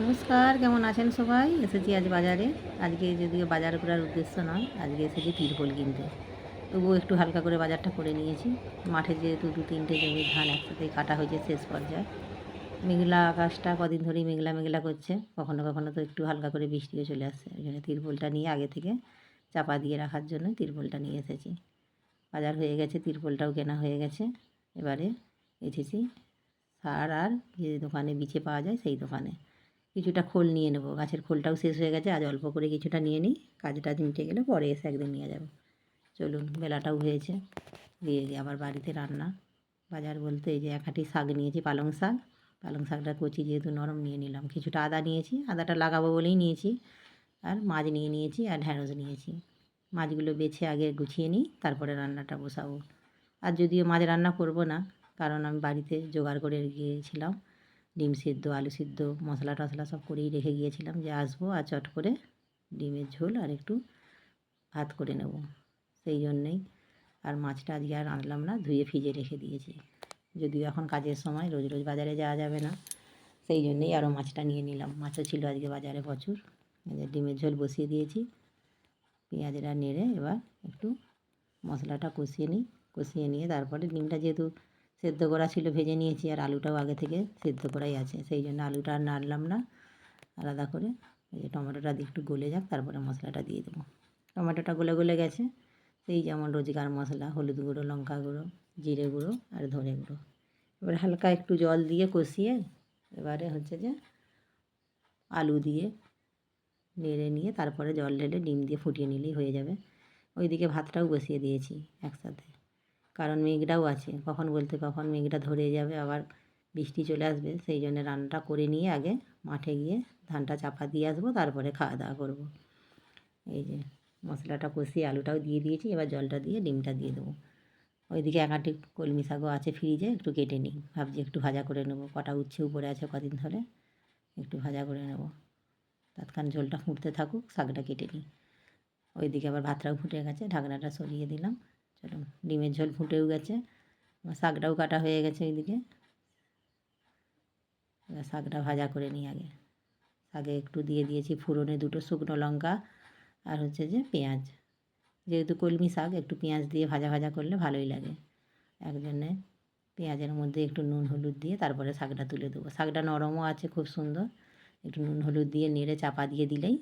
নমস্কার, কেমন আছেন সবাই? এসেছি আজ বাজারে। আজকে যদিও বাজার করার উদ্দেশ্য নয়, আজকে এসেছি তিরপল কিনতে। তবুও একটু হালকা করে বাজারটা করে নিয়েছি। মাঠে যেহেতু দু তিনটে জমির ধান একসাথে কাটা হয়েছে শেষ পর্যায়ে। মেঘলা আকাশটা কদিন ধরেই মেঘলা মেঘলা করছে। কখনো কখনো তো একটু হালকা করে বৃষ্টিও চলে আসছে। ওই জন্য তিরপলটা নিয়ে আগে থেকে চাপা দিয়ে রাখার জন্য তিরপলটা নিয়ে এসেছি। বাজার হয়ে গেছে, তিরপলটাও কেনা হয়ে গেছে। এবারে এসেছি সার আর যে দোকানে বিছে পাওয়া যায় সেই দোকানে। কিছুটা খোল নিয়ে নেব। গাছের খোলটাও শেষ হয়ে গেছে, আজ অল্প করে কিছুটা নিয়ে নিই কাজটা মিটে গেলে পরে এসে একদিন নিয়ে যাব। চলুন, বেলাটাও হয়েছে, দিয়ে দিয়ে আবার বাড়িতে রান্না। বাজার বলতে এই যে এক হাঁটি শাক নিয়েছি, পালং শাক। পালং শাকটা কচি যেহেতু নরম নিয়ে নিলাম, কিছুটা আদা নিয়েছি, আদাটা লাগাবো বলেই নিয়েছি। আর মাছ নিয়ে নিয়েছি আর ঢ্যাঁড়স নিয়েছি। মাছগুলো বেছে আগে গুছিয়ে নিই, তারপরে রান্নাটা বসাবো। আর যদিও মাছ রান্না করব না, কারণ আমি বাড়িতে জোগাড় করে গিয়েছিলাম ডিম সিদ্ধ, আলু সিদ্ধ, মশলা টশলা সব করেই রেখে গিয়েছিলাম যে আসব আর চট করে ডিমের ঝোল আর একটু ভাত করে নেব। সেই জন্যেই আর মাছটা আজকে আর আনলাম না, ধুয়ে ফ্রিজে রেখে দিয়েছি। যদিও এখন কাজের সময়, রোজ রোজ বাজারে যাওয়া যাবে না। সেই জন্যেই আরও মাছটা নিয়ে নিলাম। মাছও ছিল আজকে বাজারে প্রচুর। ডিমের ঝোল বসিয়ে দিয়েছি। পেঁয়াজটা নেড়ে এবার একটু মশলাটা কষিয়ে নিই। কষিয়ে নিয়ে তারপরে ডিমটা যেহেতু সেদ্ধ করা ছিল, ভেজে নিয়েছি আর আলুটাও আগে থেকে সেদ্ধ করাই আছে। সেই জন্য আলুটা আর নাড়লাম না। আলাদা করে এই যে টমেটোটা একটু গলে যাক, তারপরে মশলাটা দিয়ে দেবো। টমেটোটা গলে গলে গেছে। সেই যেমন রোজকার মশলা, হলুদ গুঁড়ো, লঙ্কা গুঁড়ো, জিরে গুঁড়ো আর ধনে গুঁড়ো। এবার হালকা একটু জল দিয়ে কষিয়ে এবারে হচ্ছে যে আলু দিয়ে নেড়ে নিয়ে তারপরে জল ঢেলে ডিম দিয়ে ফুটিয়ে নিলেই হয়ে যাবে। ওইদিকে ভাতটাও বসিয়ে দিয়েছি একসাথে। কারণ মেঘটাও আছে। কখন বলতে কখন মেঘটা ধরে যাবে, আবার বৃষ্টি চলে আসবে, সেই জন্য রান্নাটা করে নিয়ে আগে মাঠে গিয়ে ধানটা চাপা দিয়ে আসব, তারপরে খাওয়া দাওয়া করব। এই যে মশলাটা কষিয়ে আলুটাও দিয়ে দিয়েছি, এবার জলটা দিয়ে ডিমটা দিয়ে দেবো। ওইদিকে এক আটি কলমি শাকও আছে ফ্রিজে, একটু কেটে নিই। ভাবছি একটু ভাজা করে নেব, কটা উচ্ছে উপরে আছে কদিন ধরে, একটু ভাজা করে নেব। তৎক্ষণ ঝোলটা ফুটতে থাকুক, শাকটা কেটে নিই। ওইদিকে আবার ভাতটাও ফুটে গেছে, ঢাকনাটা সরিয়ে দিলাম। চলো, ডিমের ঝোল ফুটেও গেছে। আমার শাকটাও কাটা হয়ে গেছে ওইদিকে। এবার শাকটা ভাজা করে নিই আগে। শাকে একটু দিয়ে দিয়েছি ফুরনে দুটো শুকনো লঙ্কা আর হচ্ছে যে পেঁয়াজ। যেহেতু কলমি শাক, একটু পেঁয়াজ দিয়ে ভাজা ভাজা করলে ভালোই লাগে। একজনে পেঁয়াজের মধ্যে একটু নুন, হলুদ দিয়ে তারপরে শাকটা তুলে দেবো। শাকটা নরমও আছে, খুব সুন্দর। একটু নুন, হলুদ দিয়ে নেড়ে চাপা দিয়ে দিলেই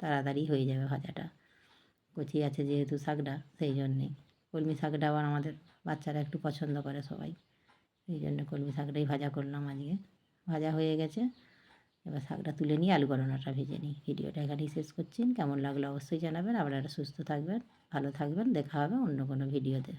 তাড়াতাড়ি হয়ে যাবে ভাজাটা। কচি আছে যেহেতু শাকটা, সেই জন্যেই। কলমি শাকটা আবার আমাদের বাচ্চারা একটু পছন্দ করে সবাই। এই জন্য কলমি শাকটাই ভাজা করলাম আজকে। ভাজা হয়ে গেছে। এবার শাকটা তুলে নিয়ে আলু করোনাটা ভেজে নিই। ভিডিওটা এখানেই শেষ করছি। কেমন লাগল অবশ্যই জানাবেন। আপনারা সুস্থ থাকবেন, ভালো থাকবেন। দেখা হবে অন্য কোনো ভিডিওতে।